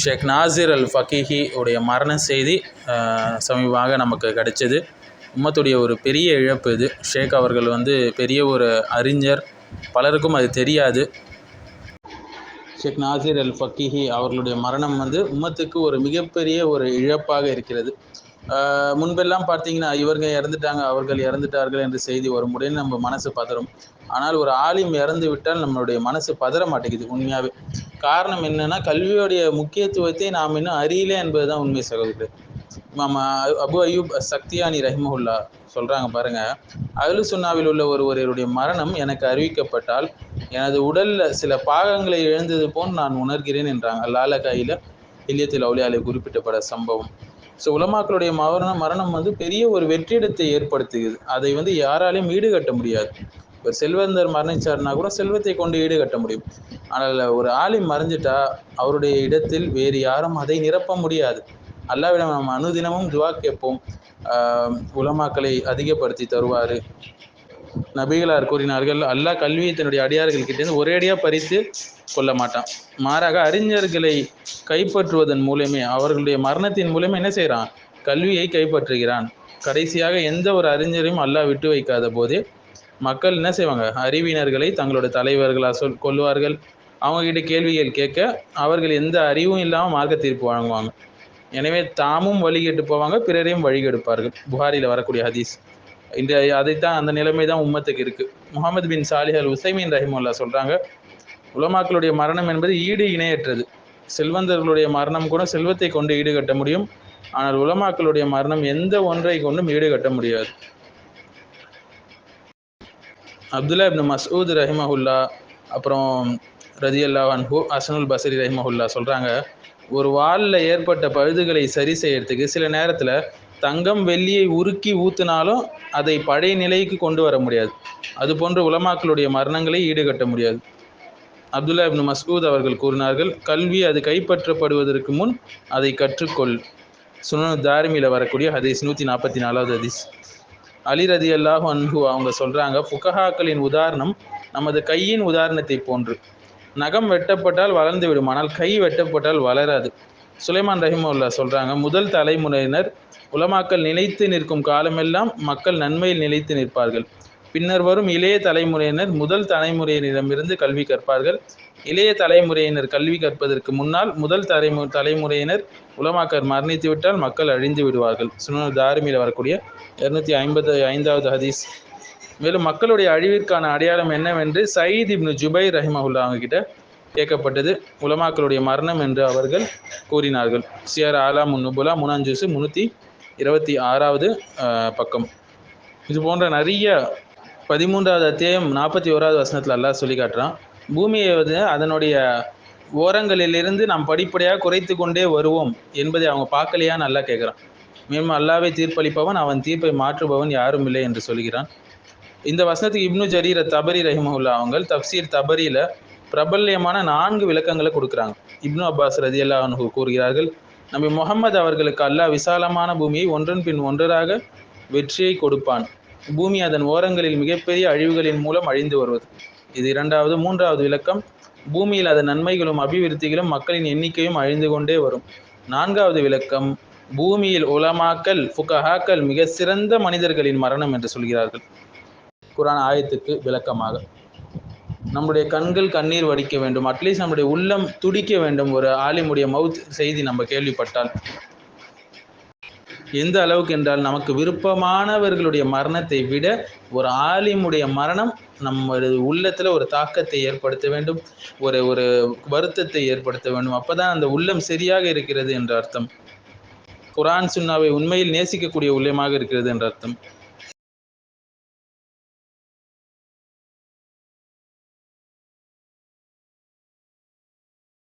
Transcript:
ஷேக் நாசிர் அல் ஃபக்கீஹி உடைய மரண செய்தி சமீபமாக நமக்கு கிடைச்சது. உம்மத்துடைய ஒரு பெரிய இழப்பு இது. ஷேக் அவர்கள் வந்து பெரிய ஒரு அறிஞர். பலருக்கும் அது தெரியாது. ஷேக் நாசிர் அல் ஃபக்கீஹி அவர்களுடைய மரணம் வந்து உம்மத்துக்கு ஒரு மிகப்பெரிய ஒரு இழப்பாக இருக்கிறது. முன்பெல்லாம் பார்த்தீங்கன்னா இவங்க இறந்துட்டாங்க அவர்கள் இறந்துட்டார்கள் என்ற செய்தி வரும். உடனே நம்ம மனசு பதறும். ஆனால் ஒரு ஆலிம் இறந்து விட்டால் நம்மளுடைய மனசு பதற மாட்டேங்குது உண்மையாகவே காரணம் என்னன்னா கல்வியோடைய முக்கியத்துவத்தை நாம் இன்னும் அறியல என்பதுதான் உண்மை சகோதரர் மாமா அபு அயூப் சக்தியானி ரஹிமஹுல்லா சொல்றாங்க பாருங்க அகலு சுன்னாவில் உள்ள ஒருவருடைய மரணம் எனக்கு அறிவிக்கப்பட்டால் எனது உடல்ல சில பாகங்களை இழந்தது போல் நான் உணர்கிறேன் என்றாங்க. லால கையில இல்லியத்தில் அவுலியாலை குறிப்பிட்டப்பட சம்பவம். ஸோ உலமாக்களுடைய மரணம் மரணம் வந்து பெரிய ஒரு வெற்றிடத்தை ஏற்படுத்துகிறது. அதை வந்து யாராலையும் ஈடுகட்ட முடியாது. ஒரு செல்வந்தர் மரணிச்சார்னா கூட செல்வத்தை கொண்டு ஈடுகட்ட முடியும். ஆனால் ஒரு ஆலிம் மறைஞ்சிட்டா அவருடைய இடத்தில் வேறு யாரும் அதை நிரப்ப முடியாது. அல்லாவிடம் நாம் அனுதினமும் துவா கேட்போம். உலமாக்களை அதிகப்படுத்தி தருவார். நபிகளார் கூறினார்கள் அல்லாஹ் கல்வியை தன்னுடைய அடியார்கள் கிட்டேருந்து ஒரேடியாக பறித்து கொள்ள மாட்டான். மாறாக அறிஞர்களை கைப்பற்றுவதன் மூலமே அவர்களுடைய மரணத்தின் மூலமே என்ன செய்கிறான் கல்வியை கைப்பற்றுகிறான். கடைசியாக எந்த ஒரு அறிஞரையும் அல்லாஹ் விட்டு வைக்காத போதே மக்கள் என்ன செய்வாங்க? அறிவினர்களை தங்களோட தலைவர்களாக சொல் கொள்வார்கள் அவங்ககிட்ட கேள்விகள் கேட்க அவர்கள் எந்த அறிவும் இல்லாமல் மார்க்க தீர்ப்பு வழங்குவாங்க. எனவே தாமும் வழிகெட்டு போவாங்க பிறரையும் வழிகெடுப்பார்கள் புகாரியில் வரக்கூடிய ஹதீஸ். இந்த அதைத்தான் அந்த நிலைமை தான் உம்மத்துக்கு இருக்குது முகமது பின் சாலிஹ் அல் உசைமின் ரஹிமுல்லா சொல்கிறாங்க உலமாக்களுடைய மரணம் என்பது ஈடு இணையற்றது. செல்வந்தர்களுடைய மரணம் கூட செல்வத்தை கொண்டு ஈடுகட்ட முடியும். ஆனால் உலமாக்களுடைய மரணம் எந்த ஒன்றை கொண்டும் ஈடுகட்ட முடியாது. அப்துல்லா இப்னு மசூத் ரஹிமஹுல்லா அப்புறம் ரதியல்லா அன்ஹு அசனுல் பசரி ரஹிமஹுல்லா சொல்கிறாங்க ஒரு வாலில் ஏற்பட்ட பழுதுகளை சரி செய்யறதுக்கு சில நேரத்தில் தங்கம் வெள்ளியை உருக்கி ஊத்துனாலும் அதை பழைய நிலைக்கு கொண்டு வர முடியாது. அது போன்ற உலமாக்களுடைய மரணங்களை ஈடுகட்ட முடியாது. அப்துல்லா இப்னு மஸ்கூத் அவர்கள் கூறினார்கள் கல்வி அது கைப்பற்றப்படுவதற்கு முன் அதை கற்றுக்கொள். சுனனு தாரிமியில் வரக்கூடிய ஹதீஸ் நூற்றி நாற்பத்தி நாலாவது ஹதீஸ். அலி ரதி அல்லாஹ் அவங்க சொல்றாங்க புகஹாக்களின் உதாரணம் நமது கையின் உதாரணத்தை போன்று. நகம் வெட்டப்பட்டால் வளர்ந்து விடும் ஆனால் கை வெட்டப்பட்டால் வளராது. சுலைமான் ரஹிமுல்லா சொல்றாங்க முதல் தலைமுறையினர் உலமாக்கள் நிலைத்து நிற்கும் காலமெல்லாம் மக்கள் நன்மையில் நிலைத்து நிற்பார்கள். பின்னர் வரும் இளைய தலைமுறையினர் முதல் தலைமுறையினரிடமிருந்து கல்வி கற்பார்கள். இளைய தலைமுறையினர் கல்வி கற்பதற்கு முன்னால் முதல் தலைமு தலைமுறையினர் உலமாக்கர் மரணித்துவிட்டால் மக்கள் அழிந்து விடுவார்கள். சுனு தாரிமியில் வரக்கூடிய இருநூத்தி ஐம்பது ஐந்தாவது ஹதீஸ். மேலும் மக்களுடைய அழிவிற்கான அடையாளம் என்னவென்று சயீத் இப்னு ஜுபை ரஹிமஹுல்லா அவங்க கிட்ட கேட்கப்பட்டது. உலமாக்களுடைய மரணம் என்று அவர்கள் கூறினார்கள். சியர் ஆலா முன்னுபுலா முனாஞ்சூசு முன்னூற்றி இருபத்தி ஆறாவது பக்கம். இது போன்ற நிறைய பதிமூன்றாவது அத்தியாயம் நாற்பத்தி ஓராவது வசனத்தில் அல்லாஹ் சொல்லி காட்டுறான் பூமியை வந்து அதனுடைய ஓரங்களிலிருந்து நாம் படிப்படியாக குறைத்து கொண்டே வருவோம் என்பதை அவங்க பார்க்கலையா நல்லா கேட்குறான் மேலும் அல்லாவே தீர்ப்பளிப்பவன் அவன் தீர்ப்பை மாற்றுபவன் யாரும் இல்லை என்று சொல்கிறான். இந்த வசனத்துக்கு இப்னு ஜரீர தபரி ரஹிமஹுல்லா அவங்க தப்சீர் தபரியில் பிரபல்யமான நான்கு விளக்கங்களை கொடுக்குறாங்க. இப்னு அப்பாஸ் ரதியல்லா அன்ஹு கூறுகிறார்கள் நம்பி முகமது அவர்களுக்கு அல்லாஹ் விசாலமான பூமியை ஒன்றன் பின் ஒன்றராக வெற்றியை கொடுப்பான். பூமி அதன் ஓரங்களில் மிகப்பெரிய அழிவுகளின் மூலம் அழிந்து வருவது. இது இரண்டாவது மூன்றாவது விளக்கம். பூமியில் அதன் நன்மைகளும் அபிவிருத்திகளும் மக்களின் எண்ணிக்கையும் அழிந்து கொண்டே வரும். நான்காவது விளக்கம். பூமியில் உலமாக்கல் ஃபுகஹாக்கள் மிக சிறந்த மனிதர்களின் மரணம் என்று சொல்கிறார்கள். குரான் ஆயத்துக்கு விளக்கமாக. நம்முடைய கண்கள் கண்ணீர் வடிக்க வேண்டும். அட்லீஸ்ட் நம்முடைய உள்ளம் துடிக்க வேண்டும். ஒரு ஆலிமுடைய மவுத் செய்தி நம்ம கேள்விப்பட்டால். எந்த அளவுக்கு என்றால் நமக்கு விருப்பமானவர்களுடைய மரணத்தை விட ஒரு ஆலிமுடைய மரணம் நம்ம உள்ளத்தில் ஒரு தாக்கத்தை ஏற்படுத்த வேண்டும் ஒரு ஒரு வருத்தத்தை ஏற்படுத்த வேண்டும். அப்போதான் அந்த உள்ளம் சரியாக இருக்கிறது என்ற அர்த்தம். குரான் சுன்னாவை உண்மையில் நேசிக்கக்கூடிய உள்ளமாக இருக்கிறது என்ற அர்த்தம்.